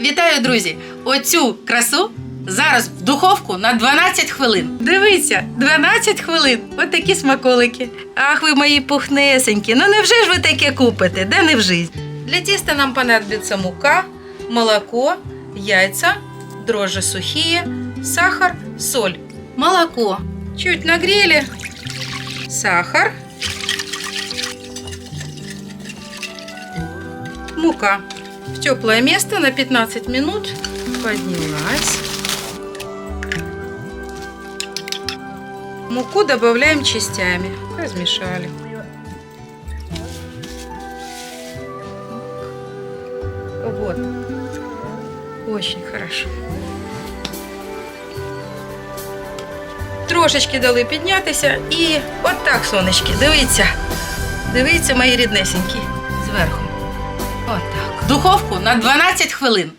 Вітаю, друзі! Оцю красу зараз в духовку на 12 хвилин. Дивіться, 12 хвилин. От такі смаколики. Ах, ви мої пухнесенькі. Ну невже ж ви таке купите? Де не в житті? Для тіста нам понадобится мука, молоко, яйца, дрожжи сухие, сахар, соль. Молоко. Чуть нагрели. Сахар. Мука. В теплое место на 15 минут поднялась. Муку добавляем частями. Размешали. Вот. Очень хорошо. Трошечки дали піднятися і от так, сонечки, дивіться. Дивіться, мої ріднесенькі, зверху. Духовку на 12 хвилин.